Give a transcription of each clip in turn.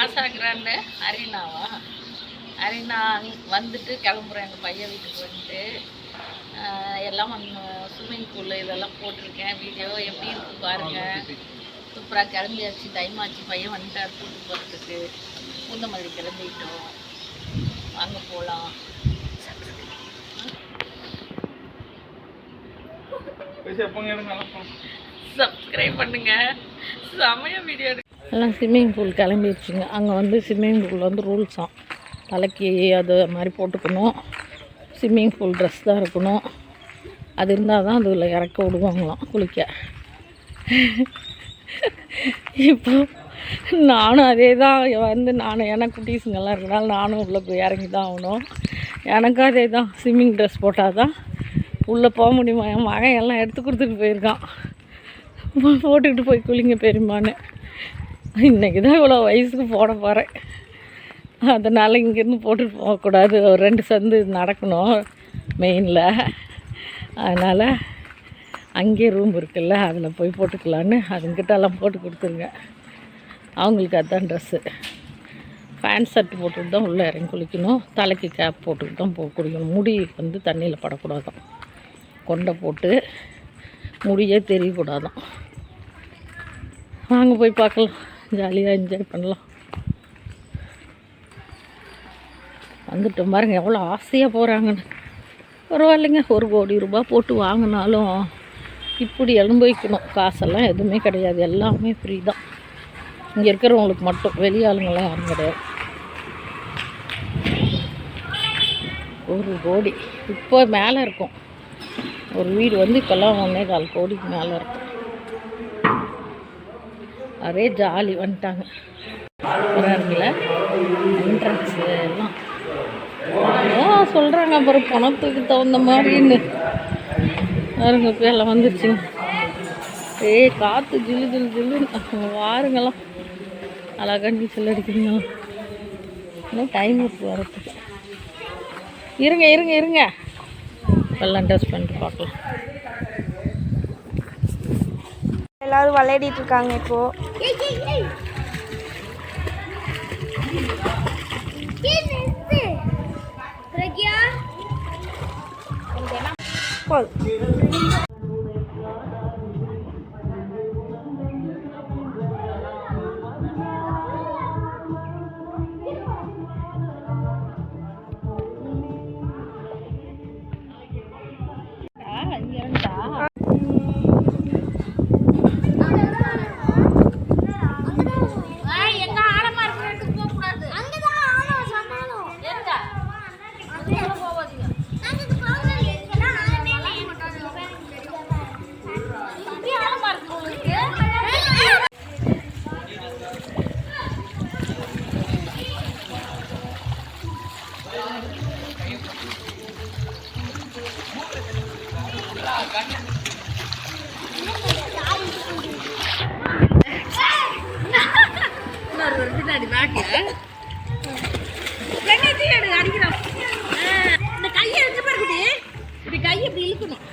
காசா grand அரினாவா? Aryna வந்துட்டு கிளம்புறேன் எங்கள் பையன் வீட்டுக்கு வந்துட்டு. எல்லாம் ஸ்விம்மிங் பூல் இதெல்லாம் போட்டிருக்கேன் வீடியோ எப்படி இருக்கு பாருங்க. சூப்பராக கிளம்பியாச்சு டைம் ஆச்சு பையன் வந்துட்டார் கூட்டு போகிறதுக்கு பூந்தமல்லி கிளம்பிட்டோம். வாங்க போகலாம் சப்ஸ்கிரைப் பண்ணுங்க. செமைய வீடியோ எல்லாம் ஸ்விம்மிங் பூல் கிளம்பிடுச்சுங்க. அங்கே வந்து ஸ்விம்மிங் பூல் வந்து ரூல்ஸாம் தலைக்கு அது மாதிரி போட்டுக்கணும். ஸ்விம்மிங் பூல் ட்ரெஸ் தான் இருக்கணும். அது இருந்தால் தான் அதில் இறக்க விடுவாங்களாம் குளிக்க. இப்போ நானும் அதே தான். வந்து நானும் ஏன்னா குட்டீஸுங்கெல்லாம் இருக்கனால நானும் உள்ளே போய் இறங்கி தான் ஆகணும். எனக்கும் அதே தான். ஸ்விம்மிங் ட்ரெஸ் போட்டால் தான் உள்ளே போக முடியுமா? என் மகன் எல்லாம் எடுத்து கொடுத்துட்டு போயிருக்கான். போட்டுக்கிட்டு போய் குளிங்க பெருமான்னு இன்றைக்கி தான் இவ்வளோ வயசுக்கு போட போகிறேன் அதனால் இங்கேருந்து போட்டுட்டு போகக்கூடாது. ஒரு ரெண்டு சந்து நடக்கணும் மெயினில் அதனால் அங்கேயே ரூம் இருக்குல்ல அதில் போய் போட்டுக்கலான்னு அதுங்கிட்டெல்லாம் போட்டு கொடுத்துருங்க. அவங்களுக்கு அதுதான் ட்ரெஸ்ஸு பேண்ட் ஷர்ட் போட்டுட்டு தான் உள்ளே இறங்கி குளிக்கணும். தலைக்கு கேப் போட்டுக்கிட்டு தான் போ குளிக்கணும். முடி வந்து தண்ணியில் படக்கூடாதாம் கொண்டை போட்டு முடியே தெரியக்கூடாதான். வாங்க போய் பார்க்கலாம். ஜாலியாக என்ஜாய் பண்ணலாம். வந்துட்டோம் பாருங்கள் எவ்வளோ ஆசையாக போகிறாங்கன்னு பரவாயில்லைங்க ஒரு கோடி ரூபாய் போட்டு வாங்கினாலும் இப்படி அனுபவிக்கணும். காசெல்லாம் எதுவுமே கிடையாது எல்லாமே ஃப்ரீ தான். இங்கே இருக்கிறவங்களுக்கு மட்டும் வெளியாளுங்களாம் யாரும் கிடையாது. ஒரு கோடி. இப்போ மேலே இருக்கும். ஒரு வீடு வந்து இப்போல்லாம் ஒன்றே கால் கோடிக்கு மேலே இருக்கும். அப்படியே ஜாலி வந்துட்டாங்க. வராருங்கள என்ட்ரன்ஸ் எல்லாம். அதான் சொல்கிறாங்க அப்புறம் பணத்துக்கு தகுந்த மாதிரின்னு. பாருங்க இப்போ எல்லாம் வந்துருச்சுங்க ஏய் காற்று ஜில்லு ஜில்லு ஜில்லுன்னு வாருங்களாம் அழகா நீச்சல் அடிக்கிறீங்களா இன்னும் டைம் இருக்கு வரத்துக்கு. இருங்க இருங்க இருங்க. எல்லாம் டெஸ்ட் பண்ணிட்டு பார்க்கலாம். எல்லாரும் விளையாடிட்டு இருக்காங்க இப்போ போதும் பின்னாடி பேக்ல வெண்ணெய் எடு அடிக்கிறோம் இந்த கையை எடுத்து பாருக்குடி இப்படி கையை இப்படி இழுக்கணும்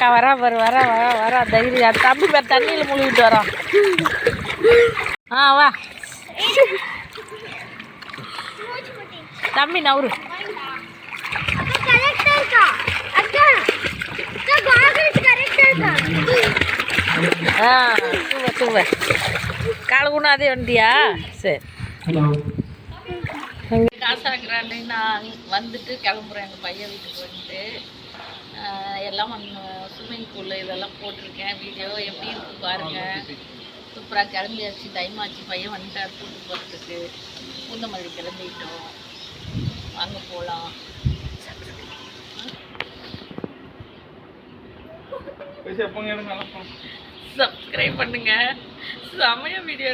அக்கா வரா பாரு வரா வரா வரா தைரியம். தம்பி பேர் தண்ணியில் முழுகிட்டு வரான். ஆ வா. தம்பி நவரு ஆ தூவ தூவ. காலை கொண்டு அதே வண்டியா? சரி. காசாகிறான்னு நான் வந்துட்டு கிளம்புறேன் எங்கள் பையன் வீட்டுக்கு வந்துட்டு. எல்லாம் ஸ்விம்மிங் பூல் இதெல்லாம் போட்டிருக்கேன். வீடியோ எப்படி இருக்கு பாருங்க. சூப்பராக கிளம்பியாச்சு. டைம் ஆச்சு. பையன் வந்துட்டார் கூட்டு போகிறதுக்கு பூந்தமல்லி கிளம்பிட்டோம். வாங்க போகலாம் சப்ஸ்கிரைப் பண்ணுங்க. செமைய வீடியோ